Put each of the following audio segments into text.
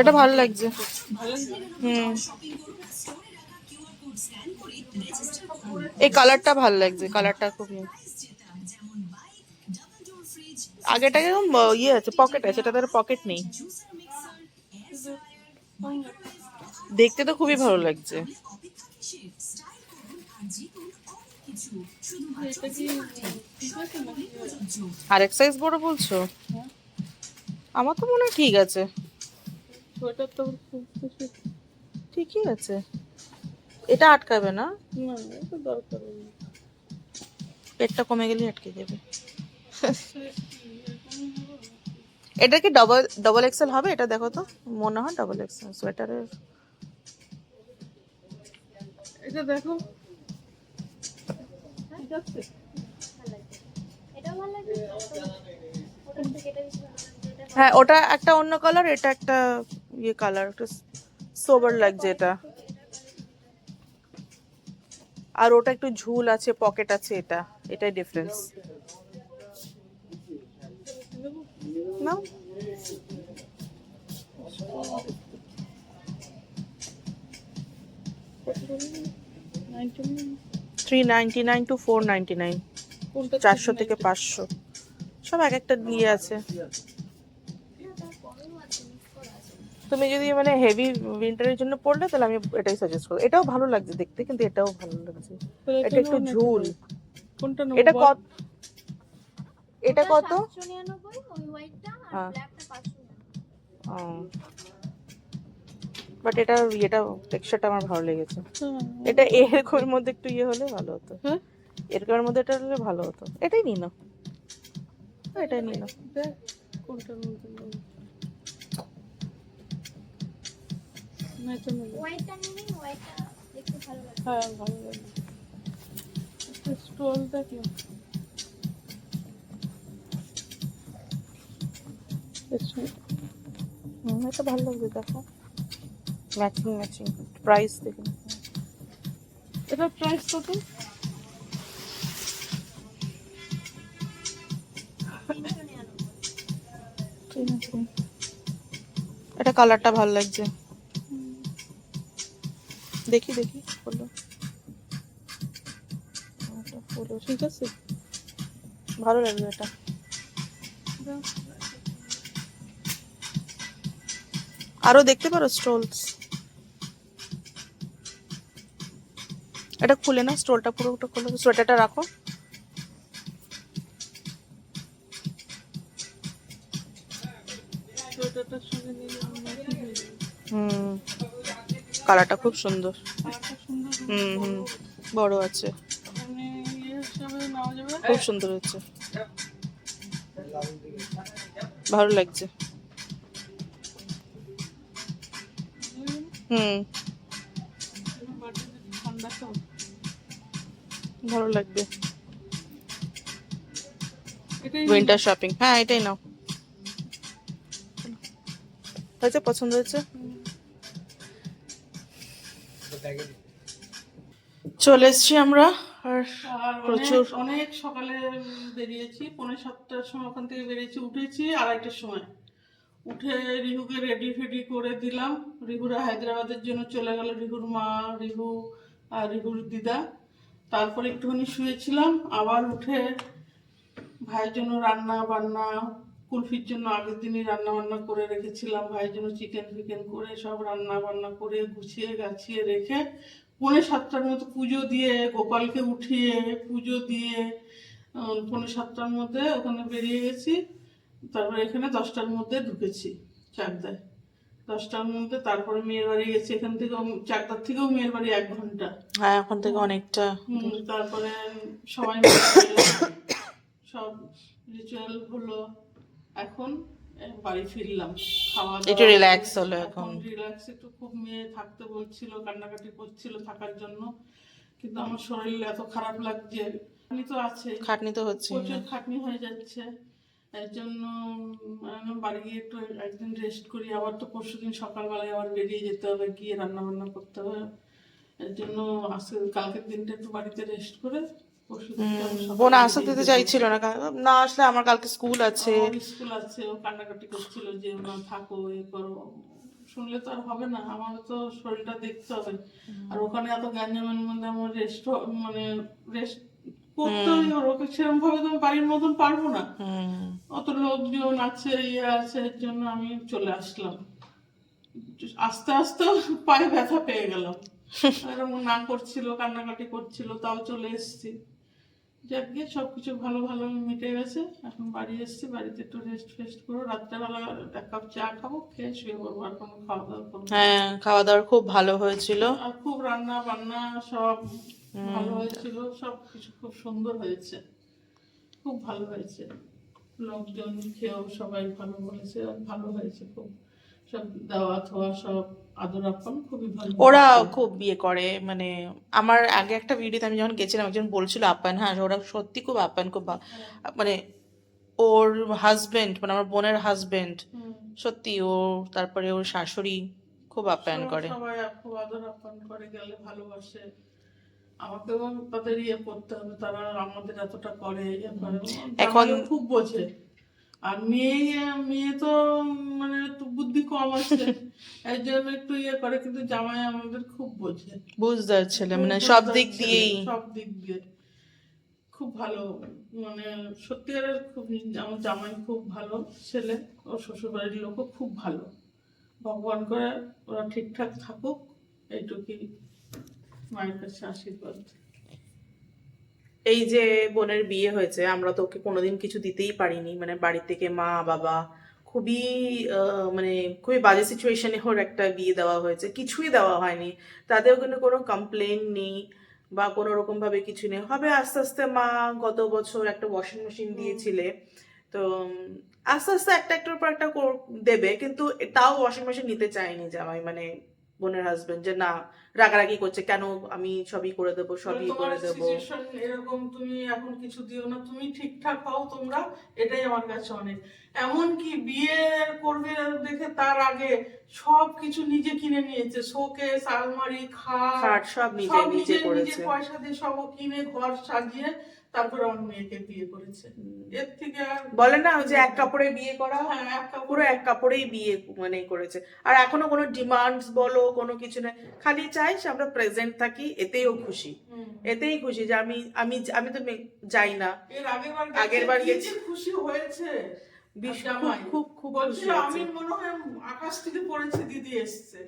এটা ভালো লাগছে। হুম। এই কালারটা ভালো লাগছে, কালারটা খুব। আগেটা কীরকম ইয়ে আছে, পকেট আছে এটা তার পকেট নেই। দেখতে তো খুবই ভালো লাগছে। আর এক সাইজ বড় বলছো? আমার তো মনে হয় ঠিক আছে। সোয়েটার তো ঠিকই আছে। এটা আটকাবে না? দরকার পেটটা কমে গেলে আটকে যাবে। এটা কি ডবল ডবল এক্সেল হবে? এটা দেখো তো। মনে হয় ডবল এক্সেল সোয়েটারের এটা দেখো ঠিক আছে এটাও ভালো লাগবে ওটার থেকে এটা বেশি ভালো লাগছে এটা হ্যাঁ ওটা একটা অন্য কালার এটা একটা ইয়ে কালার একটা সোবার লাগছে এটা। আর ওটা একটু ঝুল আছে পকেট আছে এটা এটাই ডিফারেন্স না three ninety nine two four ninety nine চারশো থেকে পাঁচশো সব এক একটা দিয়ে আছে তুমি যদি মানে হেভি উইন্টারের জন্য পড়লে তাহলে আমি এটাই সাজেস্ট করব এটাও ভালো লাগছে দেখতে কিন্তু এটাও ভালো লাগছে এটা একটু ঝুল কোনটা এটা কত এটা কত হ্যাঁ। বাট এটা ইয়েটা টেক্সচারটা আমার ভালো লেগেছে। হ্যাঁ, এটা এরকমের মধ্যে একটু ইয়ে হলে ভালো হতো। হ্যাঁ? এরকমের মধ্যে এটা হলে ভালো হতো। এটাই নিই না এটাই নিই না কোনটার মধ্যে ভালো। লাগে। হ্যাঁ ভালো লাগে। একটা স্টল দেখো। হুম, এটা ভালো লাগবে দেখো। ম্যাচিং ম্যাচিং প্রাইস দেখুন। এটা প্রাইস কত? ঠিক আছে। এটা কালারটা ভালো লাগছে। দেখি দেখি বলো। এটা পুরো ঠিক আছে? ভালো লাগবে এটা। দাও। আরও দেখতে পারো স্টোলস এটা খুলে না স্টোলটা পুরো ওটা খুলে সোয়েটারটা রাখো। হুম, কালারটা খুব সুন্দর। হুম হুম, বড় আছে। খুব সুন্দর হচ্ছে ভালো লাগছে। হুম। ঠান্ডা তো ভালো লাগবে। উইন্টার শপিং হ্যাঁ এটাই নাও। হয়েছে পছন্দ হয়েছে? চলে এসছি আমরা আর প্রচুর। অনেক সকালে বেরিয়েছি পৌনে সাতটার সময় ওখান থেকে বেরিয়েছি উঠেছি আড়াইটার সময়। উঠে রিহুকে রেডি ফেডি করে দিলাম। রিহুরা হায়দ্রাবাদের জন্য চলে গেল রিহুর মা রিহু আর রিহুর দিদা। তারপরে একটুখানি শুয়েছিলাম আবার উঠে ভাইয়ের জন্য রান্না বান্না কুলফির জন্য আগের দিনই রান্না বান্না করে রেখেছিলাম ভাইয়ের জন্য চিকেন ফিকেন করে সব রান্না বান্না করে গুছিয়ে গাছিয়ে রেখে পৌনে সাতটার মতো পুজো দিয়ে গোপালকে উঠিয়ে পুজো দিয়ে উম, পৌনে সাতটার মধ্যে ওখানে বেরিয়ে গেছি তারপরে এখানে দশটার মধ্যে ঢুকেছি চাকদায়। দশটার মধ্যে তারপরে মেয়ের বাড়ি গেছি এখান থেকে চাকদার থেকেও মেয়ের বাড়ি এক ঘণ্টা। হ্যাঁ এখন থেকে অনেকটা। তারপরে সবাই সব রিচুয়াল হলো। এখন বাড়ি ফিরলাম। খাওয়া একটু relax হলো এখন। রিল্যাক্স একটু খুব মেয়ে থাকতে বলছিল কান্নাকাটি করছিল থাকার জন্য। কিন্তু আমার শরীর এত খারাপ লাগছে। খাটনি তো আছে। খাটনি তো হচ্ছে প্রচুর খাটনি হয়ে যাচ্ছে। এর জন্য বাড়ি গিয়ে একটু একদিন রেস্ট করি। আবার তো পরশুদিন সকালবেলায় আবার বেরিয়ে যেতে হবে গিয়ে রান্না বান্না করতে হবে। এর জন্য আজকে কালকের দিনটা একটু বাড়িতে রেস্ট করে পরশু বোন আসতে দিতে চাইছিল না না আসলে আমার কালকে স্কুল আছে। স্কুল আছে ও কান্নাকাটি করছিল যে থাকো এ করো। শুনলে তো আর হবে না আমার তো শরীরটা দেখতে হবে। আর ওখানে এত গ্যাঞ্জামের মধ্যে আমার রেস্ট মানে রেস্ট করতেই হবে। ওকে সেরকম ভাবে তো বাড়ির মতন পারব না। অত লোকজন আছে ইয়ে আছে এর জন্য আমি চলে আসলাম। আস্তে আস্তে পায়ে ব্যথা পেয়ে গেলাম এরকম না করছিল কান্নাকাটি করছিল তাও চলে এসেছি। যাক গিয়ে সবকিছু ভালো ভালো মিটে গেছে। এখন বাড়ি এসেছি বাড়িতে একটু রেস্ট ফেস্ট করো রাত্রেবেলা এক কাপ চা খাব খেয়ে শুয়ে পড়ব। আর কোনো খাওয়া দাওয়া করব হ্যাঁ খাওয়া দাওয়া খুব ভালো হয়েছিল। আর খুব রান্না বান্না সব ভালো হয়েছিল সব কিছু খুব সুন্দর হয়েছে। খুব ভালো হয়েছে। লোকজন খেয়েও সবাই ভালো বলেছে আর ভালো হয়েছে খুব। সব দেওয়া থোয়া সব আদর আপন খুবই ভালো ওরা খুব বিয়ে করে মানে আমার আগে একটা ভিডিওতে আমি যখন গেছিলাম একজন বলছিল আপ্যায়ন হ্যাঁ ওরা সত্যি খুব আপ্যায়ন খুব মানে ওর হাজবেন্ড মানে আমার বোনের হাজবেন্ড সত্যি ও তারপরে ওর শাশুড়ি খুব আপ্যায়ন করে। সবাই খুব আদর আপন করে গেলে ভালোবাসে। আমাকেও তাদের ইয়ে করতে হবে তারা আমাদের এতটা করে ইয়ে এখন- খুব বোঝে। আর মেয়ে মেয়ে তো মানে একটু বুদ্ধি কম আছে। এর জন্য একটু ইয়ে করে কিন্তু জামাই আমাদের খুব বোঝে। বুঝদার ছেলে মানে সব দিক দিয়েই। সব দিক দিয়ে। খুব ভালো মানে সত্যিকারের খুব আমার জামাই খুব ভালো ছেলে ও শ্বশুর বাড়ির লোকও খুব ভালো। ভগবান করে ওরা ঠিকঠাক থাকুক এইটুকুই। মায়ের কাছে আশীর্বাদ। এই যে বোনের বিয়ে হয়েছে আমরা তো ওকে কোনোদিন কিছু দিতেই পারিনি। মানে বাড়ি থেকে মা বাবা খুবই মানে খুবই বাজে সিচুয়েশনে ওর একটা বিয়ে দেওয়া হয়েছে। কিছুই দেওয়া হয়নি। তাতেও কিন্তু কোনো কমপ্লেন নেই বা কোনো রকম ভাবে কিছু নেই। হবে আস্তে আস্তে মা গত বছর একটা ওয়াশিং মেশিন দিয়েছিলে। তো আস্তে আস্তে একটা একটার পর একটা দেবে। কিন্তু তাও ওয়াশিং মেশিন নিতে চায়নি জামাই মানে বোনের হাজবেন্ড যে না রাগারাগি করছে কেন আমি সবই করে দেবো সবই করে দেবো? এরকম তুমি এখন কিছু দিও না তুমি ঠিকঠাক হও তোমরা এটাই আমার কাছে অনেক। এমন কি বিয়ে করবে দেখে তার আগে সব কিছু নিজে কিনে নিয়েছে শোকেস আলমারি খাট সব নিজে নিজে করেছে। পয়সা দিয়ে সব কিনে ঘর সাজিয়ে তারপরে আমার মেয়েকে বিয়ে করেছে। এর থেকে বলে না যে এক কাপড়ে বিয়ে করা? হ্যাঁ, এক কাপড়। পুরো এক কাপড়েই বিয়ে মানে করেছে। আর এখনও কোনো ডিমান্ডস বলো কোনো কিছু নেই। খালি চাই যে আমরা প্রেজেন্ট থাকি এতেই ও খুশি এতেই খুশি যে আমি আমি আমি তো যাই না। আগের বার গেছি। খুশি হয়েছে। খুব খুব খুব খুশি আমি মনে হয় আকাশ থেকে পড়েছে দিদি এসছে।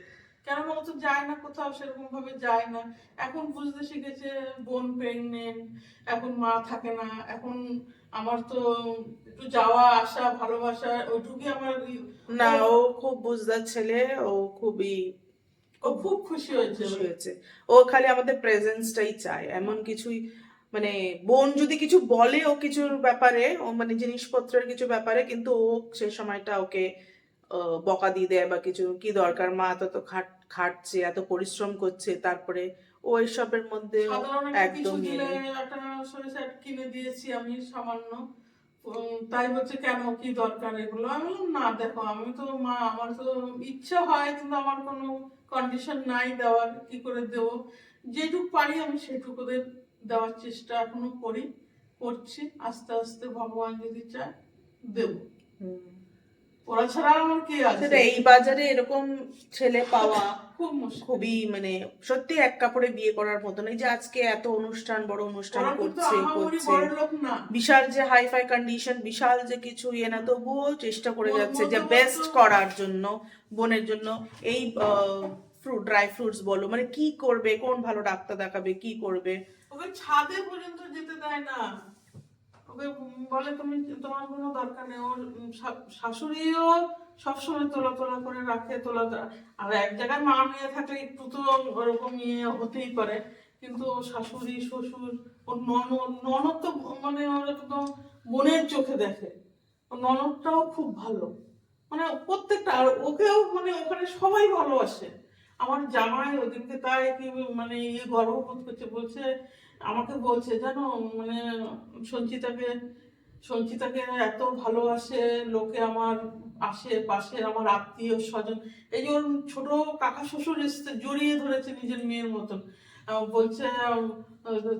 কেন যায় না কোথাও সেরকম ভাবে যায় না। এখন বুঝতে শিখেছে বোন প্রেগনেন্ট এখন মা থাকে না। এখন আমার তো একটু যাওয়া আসা ভালোবাসা ওইটুকুই আমার না ও খুব বুঝদার ছেলে ও খুবই ও খুব খুশি হয়েছে। খুশি হয়েছে। ও খালি আমাদের প্রেজেন্সটাই চায়। এমন কিছুই মানে বোন যদি কিছু বলে ও কিছুর ব্যাপারে ও মানে জিনিসপত্রের কিছু ব্যাপারে কিন্তু ও সেই সময়টা ওকে বকা দিয়ে দেয় বা কিছু কি দরকার মা? এত তো খাট খাটছে এত পরিশ্রম করছে। তারপরে ও এসবের মধ্যে একদম। কিনে দিয়েছি আমি সামান্য। তাই বলছে, কেন? কি দরকার এগুলো? আমি বললাম, না, দেখো, আমি তো, মা, আমার তো ইচ্ছা হয়, কিন্তু আমার কোনো কন্ডিশন নাই দেওয়ার, কি করে দেবো? যেটুকু পারি আমি সেটুকুদের দেওয়ার চেষ্টা এখনও করি, করছি। আস্তে আস্তে ভগবান যদি চায়, দেব। ওরা ছাড়া আমার কে আছে? এই বাজারে এরকম ছেলে পাওয়া খুব খুবই মানে সত্যি এক কাপড়ে বিয়ে করার মতো এই যে আজকে এত অনুষ্ঠান বড় অনুষ্ঠান করছে বিশাল যে হাইফাই কন্ডিশন বিশাল যে কিছু ইয়ে না তবুও চেষ্টা করে যাচ্ছে যে বেস্ট করার জন্য বোনের জন্য। এই ফ্রুট ড্রাই ফ্রুটস বলো মানে কি করবে কোন ভালো ডাক্তার দেখাবে কি করবে? ছাদে পর্যন্ত যেতে দেয় না। ওকে বলে তুমি, তোমার কোনো দরকার নেই। ওর শাশুড়িও সবসময় তোলা তোলা করে রাখে, তোলা আর এক জায়গায় মা মেয়ে থাকলে একটু তো ওরকম ইয়ে হতেই পারে। কিন্তু শাশুড়ি, শ্বশুর, ওর ননদ ননদ তো মানে ওর একদম বোনের চোখে দেখে। ওর ননদটাও খুব ভালো। মানে প্রত্যেকটা, আর ওকেও মানে ওখানে সবাই ভালোবাসে। আমার জামাই ওদিনকে তাই কি মানে ইয়ে গর্ববোধ করছে, বলছে আমাকে বলছে জানো মানে সঞ্চিতাকে সঞ্চিতাকে এত ভালোবাসে লোকে আমার আসে পাশে আমার আত্মীয় স্বজন। এই যে ওর ছোট কাকা শ্বশুর এসছে জড়িয়ে ধরেছে নিজের মেয়ের মতন। বলছে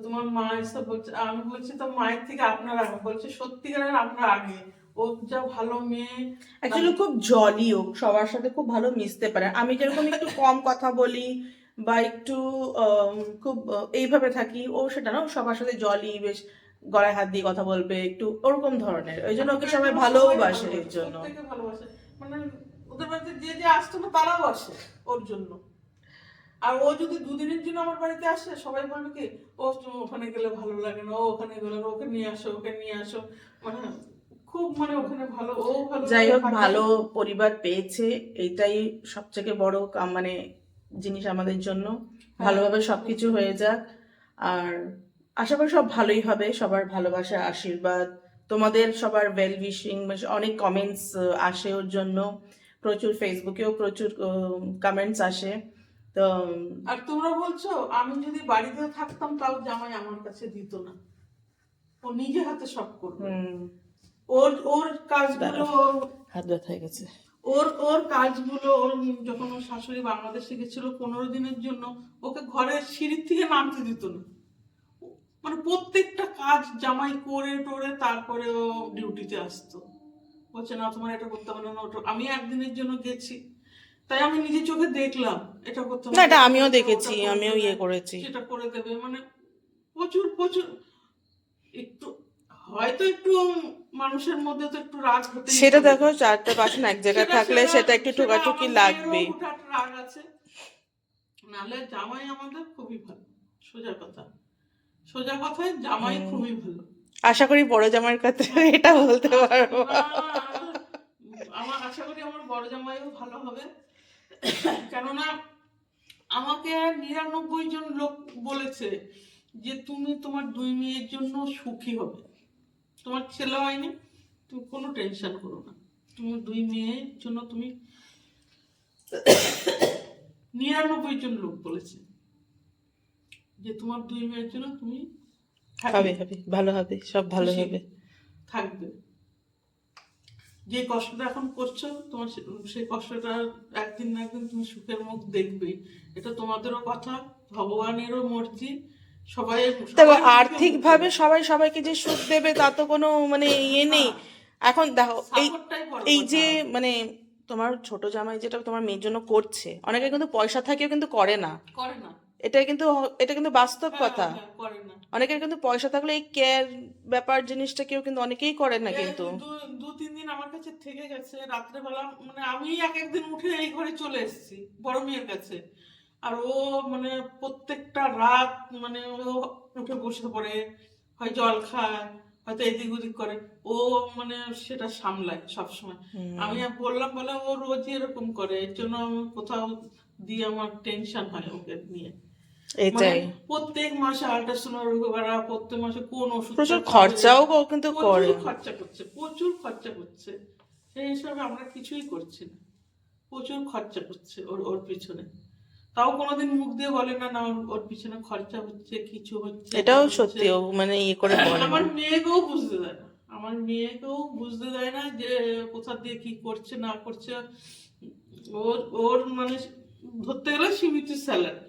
তোমার মা এসে বলছে আমি বলছি তো মায়ের থেকে আপনার আগে। বলছে সত্যিকারের আপনার আগে। ও যা ভালো মেয়ে অ্যাকচুয়ালি খুব জলি ও সবার সাথে খুব ভালো মিশতে পারে। আমি যেরকম একটু কম কথা বলি বা একটু খুব এইভাবে থাকি। ও সেটা না সবার সাথে জলি বেশ গলায় হাত দিয়ে কথা বলবে একটু ওরকম ধরনের। ওই জন্য ওকে সবাই ভালোবাসে এর জন্য। মানে ওদের বাড়িতে যে যে আসতো না তারাও আসে ওর জন্য। আর ও যদি দুদিনের জন্য আমার বাড়িতে আসে সবাই বলবে কি ও ওখানে গেলে ভালো লাগে না ও ওখানে গেলে ওকে নিয়ে আসো ওকে নিয়ে আসো। মানে খুব মানে ওখানে ভালো ও ভালো যাই হোক ভালো পরিবার পেয়েছে এইটাই সবথেকে বড় মানে জিনিস আমাদের জন্য। ভালোভাবে সবকিছু হয়ে যাক। আর আশা করি সব ভালোই হবে। সবার ভালোবাসা আশীর্বাদ তোমাদের সবার ওয়েল উইশিং অনেক কমেন্টস আসে ওর জন্য। প্রচুর ফেসবুকেও প্রচুর কমেন্টস আসে। তো আর তোমরা বলছো আমি যদি বাড়িতে থাকতাম তাও জামাই আমার কাছে দিত না। ও নিজে হাতে সব করবে। ওর ওর কাজগুলো হাত ব্যথা হয়ে গেছে। ওর ওর কাজগুলো ওর যখন ওর শাশুড়ি বাংলাদেশে গেছিল পনেরো দিনের জন্য ওকে ঘরের সিঁড়ির থেকে নামতে দিত না। মানে প্রত্যেকটা কাজ জামাই করে টোরে তারপরে ও ডিউটিতে আসতো। বলছে না তোমার এটা করতে হবে না ওটা আমি একদিনের জন্য গেছি। তাই আমি নিজে চোখে দেখলাম এটা করতে না এটা আমিও দেখেছি আমিও ইয়ে করেছি। সেটা করে দেবে। মানে প্রচুর প্রচুর একটু হয়তো একটু মানুষের মধ্যে তো একটু রাগ হতে সেটা দেখো চারটে পার্সেন্ট এক জায়গায় থাকলে সেটা একটু ঠোকাঠুকি লাগবে রাগ আছে। নালে জামাই আমাদের খুবই ভালো সোজা কথা। সোজা কথায় জামাই খুবই ভালো। আশা করি বড় জামাইয়ের কথা এটা বলতে পারব। আমার আশা করি আমার বড় জামাইও ভালো হবে। কেননা আমাকে নিরানব্বই জন লোক বলেছে যে তুমি তোমার দুই মেয়ের জন্য সুখী হবে। তোমার ছেলে হয়নি তুমি কোনো টেনশন করো না। তুমি দুই মেয়ের জন্য তুমি নিরানব্বই জন লোক বলেছে যে তোমার দুই মেয়ের জন্য তুমি হবে হবে ভালো হবে সব ভালো হবে। থাকবে। যে কষ্টটা এখন করছ তোমার সেই কষ্টটা একদিন না একদিন তুমি সুখের মুখ দেখবেই এটা তোমাদেরও কথা ভগবানেরও মর্জি। সবাই দেখো আর্থিক ভাবে সবাই সবাইকে যে সুখ দেবে তা তো কোনো মানে ইয়ে নেই। এখন দেখো এই এই যে মানে তোমার ছোট জামাই যেটা তোমার মেয়ের জন্য করছে অনেকে কিন্তু পয়সা থাকেও কিন্তু করে না। করে না। এটা কিন্তু এটা কিন্তু বাস্তব কথা। হ্যাঁ, হ্যাঁ, করে না। অনেকের কিন্তু পয়সা থাকলে এই কেয়ার ব্যাপার জিনিসটা কেউ কিন্তু অনেকেই করে না কিন্তু। দু- দু তিন দিন আমার কাছে থেকে গেছে রাত্রেবেলা মানে আমি এক একদিন উঠে এই ঘরে চলে এসেছি বড় মেয়ের কাছে। আর ও মানে প্রত্যেকটা রাত মানে ও উঠে বসে পড়ে হয় জল খায় হয়তো এদিক ওদিক করে। ও মানে সেটা সামলায় সবসময়। আমি বললাম বলে ও রোজই এরকম করে এর জন্য আমি কোথাও দিয়ে আমার টেনশন হয় ওকে নিয়ে। মানে এটাই প্রত্যেক মাসে আল্ট্রাসাউন্ড করা প্রত্যেক মাসে কোন ওষুধ প্রচুর খরচাও কিন্তু করে। খরচা করছে প্রচুর খরচা করছে। সেই হিসাবে আমরা কিছুই করছি না। প্রচুর খরচা করছে ওর ওর পিছনে। তাও কোনোদিন মুখ দিয়ে বলে না না ওর- পিছনে খরচা হচ্ছে কিছু হচ্ছে এটাও সত্যি ও মানে ইয়ে করে বলে আমার মেয়েকেও বুঝতে দেয় না। আমার মেয়েকেও বুঝতে দেয় না যে কোথা দিয়ে কি করছে না করছে। ওর ওর মানে ধরতে গেলে সীমিত স্যালারি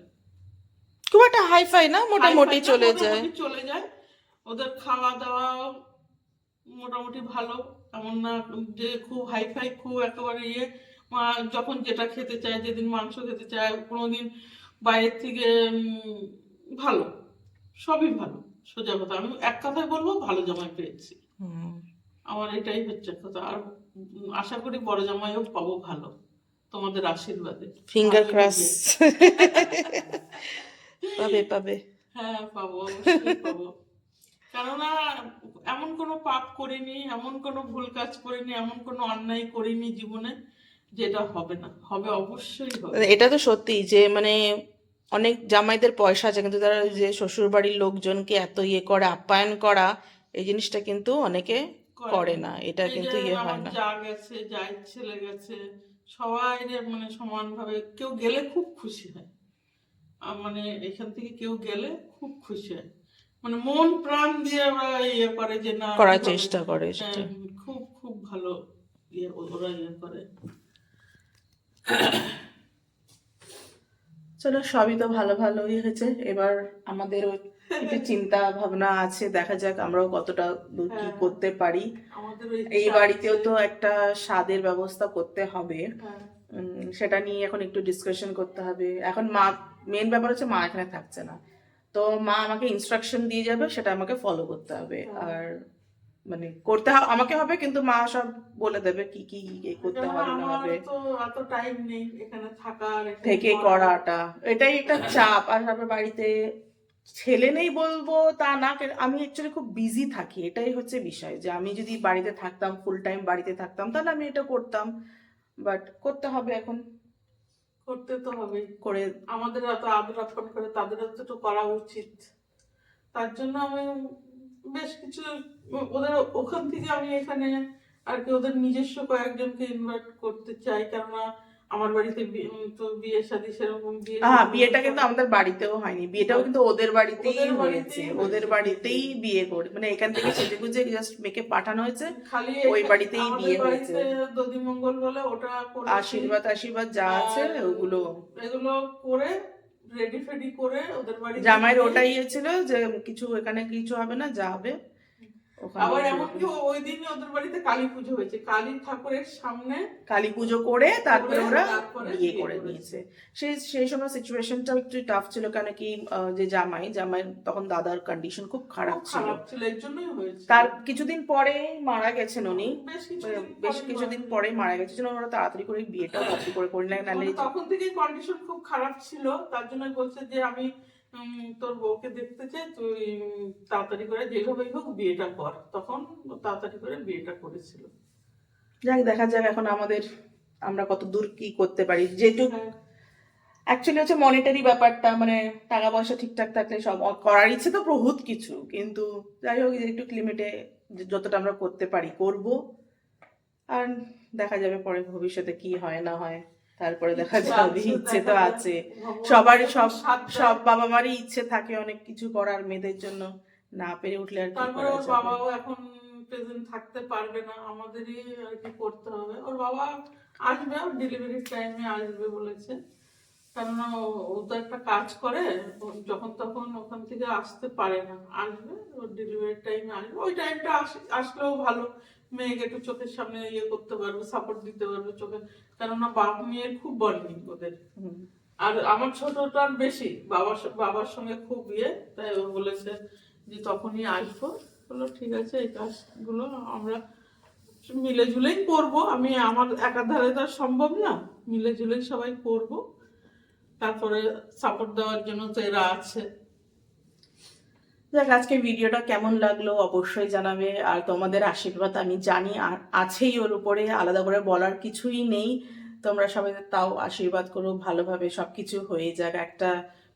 খুব একটা হাইফাই না? মোটামুটি চলে যায়। চলে যায়। ওদের খাওয়া দাওয়া মোটামুটি ভালো। এমন না যে খুব হাইফাই খুব একেবারে ইয়ে। মা যখন যেটা খেতে চায় যেদিন মাংস খেতে চায় কোনোদিন বাইরের থেকে ভালো। সবই ভালো সোজা কথা। আমি এক কথায় বলব ভালো জামাই পেয়েছি। আমার এটাই হচ্ছে কথা। আর আশা করি বড় জামাইও পাবো ভালো তোমাদের আশীর্বাদে। Finger cross. পাবে পাবে। হ্যাঁ পাবো অবশ্যই পাবো। কেননা এমন কোনো পাপ করিনি এমন কোনো ভুল কাজ করিনি এমন কোনো অন্যায় করিনি জীবনে। যেটা হবে না হবে অবশ্যই হবে। এটা তো সত্যি যে মানে অনেক জামাইদের পয়সা আছে কিন্তু তারা যে শ্বশুর বাড়ির লোকজনকে এত ইয়ে করে আপ্যায়ন করা এই জিনিসটা কিন্তু অনেকে করে না। এটা কিন্তু ইয়ে হয় না। যা গেছে যাই ছেলে গেছে সবাই মানে সমানভাবে কেউ গেলে খুব খুশি হয়। মানে এখান থেকে কেউ গেলে খুব খুশি হয়। মানে মন প্রাণ দিয়ে ওরা ইয়ে করে যে না করার চেষ্টা করে হ্যাঁ, খুব খুব ভালো ইয়ে ওরা ইয়ে করে। চলো সবই তো ভালো ভালোই হয়েছে। এবার আমাদের একটু চিন্তা ভাবনা আছে দেখা যাক আমরাও কতটা কি হ্যাঁ। করতে পারি। এই বাড়িতেও তো একটা স্বাদের ব্যবস্থা করতে হবে। হ্যাঁ, সেটা নিয়ে এখন একটু ডিসকাশন করতে হবে। এখন মা মেন ব্যাপার হচ্ছে মা এখানে থাকছে না। তো মা আমাকে ইনস্ট্রাকশন দিয়ে যাবে সেটা আমাকে ফলো করতে হবে। হ্যাঁ। আর মানে করতে আমাকে হবে কিন্তু মা সব বলে দেবে কি কি করতে হবে না হবে। তো টাইম নেই এখানে থাকার থেকে করাটা এটাই একটা চাপ। আর আমার বাড়িতে ছেলে নেই বলব তা না আমি অ্যাকচুয়ালি খুব বিজি থাকি এটাই হচ্ছে বিষয়। যে আমি যদি বাড়িতে থাকতাম ফুল টাইম বাড়িতে থাকতাম তাহলে আমি এটা করতাম। বাট করতে হবে এখন। করতে তো হবেই করে আমাদের এত আদর করে তাদেরও তো করা উচিত। তার জন্য আমি বেশ কিছু ওদের ওখান থেকে আমি এখানে আর কি ওদের নিজস্ব কয়েকজনকে ইনভাইট করতে চাই কেননা আমার বাড়িতে তো বিয়ে শাদী সেরকম বিয়ে হ্যাঁ বিয়েটা কিন্তু আমাদের বাড়িতেও হয়নি। বিয়েটাও কিন্তু ওদের বাড়িতেই হয়েছে। ওদের বাড়িতেই বিয়ে করে মানে এখান থেকে জাস্ট মেয়েকে পাঠানো হয়েছে। খালি ওই বাড়িতেই বিয়ে হয়েছে। দধিমঙ্গল বলে ওটা আশীর্বাদ আশীর্বাদ যা আছে ওগুলো এগুলো করে রেডি ফেডি করে ওদের বাড়ি জামাইয়ের ওটাই ইয়ে ছিল যে কিছু এখানে কিছু হবে না যা হবে। আবার। এমনকি ওই দিনই ওদের বাড়িতে কালী পুজো হয়েছে। কালী ঠাকুরের সামনে কালী পুজো করে তারপরে ওরা বিয়ে বিয়ে করে নিয়েছে। সেই সেই সময় সিচুয়েশনটা একটু টাফ ছিল কেন কি যে জামাই জামাই তখন দাদার কন্ডিশন খুব খারাপ ছিল। তার কিছুদিন পরে মারা গেছেন উনি। বেশ কিছুদিন বেশ পরে কিছুদিন মারা পরে মারা গেছে জন্য ওরা তাড়াতাড়ি করে বিয়েটা তাড়াতাড়ি করে করে নেয় তখন থেকে কন্ডিশন খুব খারাপ ছিল তার জন্য বলছে যে আমি তোর বউকে দেখতে চাই তুই তাড়াতাড়ি করে যেভাবেই হোক বিয়েটা কর। তখন তাড়াতাড়ি করে বিয়েটা করেছিল। যাক দেখা যাক এখন আমাদের আমরা কত দূর কি করতে পারি। হ্যাঁ, অ্যাকচুয়ালি হচ্ছে মনিটারি ব্যাপারটা মানে টাকা পয়সা ঠিকঠাক থাকলে সব করার ইচ্ছে তো বহুত কিছু। কিন্তু যাই হোক একটু লিমিটে যতটা আমরা করতে পারি করব। আর দেখা যাবে পরে ভবিষ্যতে কি হয় না হয়। তারপরে দেখা যাবে ইচ্ছে তো আছে। সবারই সব সব বাবা মারই ইচ্ছে থাকে অনেক কিছু করার মেয়েদের জন্য। না পেরে উঠলে আর তারপরে ওর বাবাও এখন প্রেজেন্ট থাকতে পারবে না আমাদেরই আর কি করতে হবে। ওর বাবা আসবে ডেলিভারি টাইমে আসবে বলেছে। কেননা ও তো একটা কাজ করে যখন তখন ওখান থেকে আসতে পারে না। আসবে ওর ডেলিভারি টাইমে আসবে। ওই টাইমটা আসলেও ভালো। মেয়েকে একটু চোখের সামনে ইয়ে করতে পারব সাপোর্ট দিতে পারব চোখে কেননা বাপ মেয়ের খুব বন্ডিং ওদের। আর আমার ছোটটার বেশি বাবার বাবার সঙ্গে খুব ইয়ে তাই ও বলেছে যে তখনই আসব। বলল ঠিক আছে এই কাজগুলো আমরা মিলে ঝুলেই করব। আমি আমার একার ধারে তো সম্ভব না। মিলে ঝুলেই সবাই করব। তারপরে সাপোর্ট দেওয়ার জন্য তো এরা আছে। যাক আজকে ভিডিওটা কেমন লাগল অবশ্যই জানাবে। আর তোমাদের আশীর্বাদ আমি জানি, আর আছেই ওর উপরে, আলাদা করে বলার কিছুই নেই। তোমরা সবাই তাও আশীর্বাদ করো, ভালোভাবে সব কিছু হয়ে যাক। একটা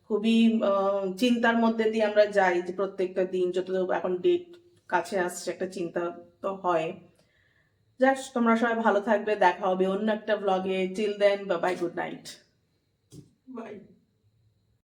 খুবই চিন্তার মধ্যে দিয়ে আমরা যাই যে প্রত্যেকটা দিন, যত এখন ডেট কাছে আসছে, একটা চিন্তা তো হয়। যাক, তোমরা সবাই ভালো থাকবে, দেখা হবে অন্য একটা ব্লগে টিল দেন বা বাই গুড নাইট বাই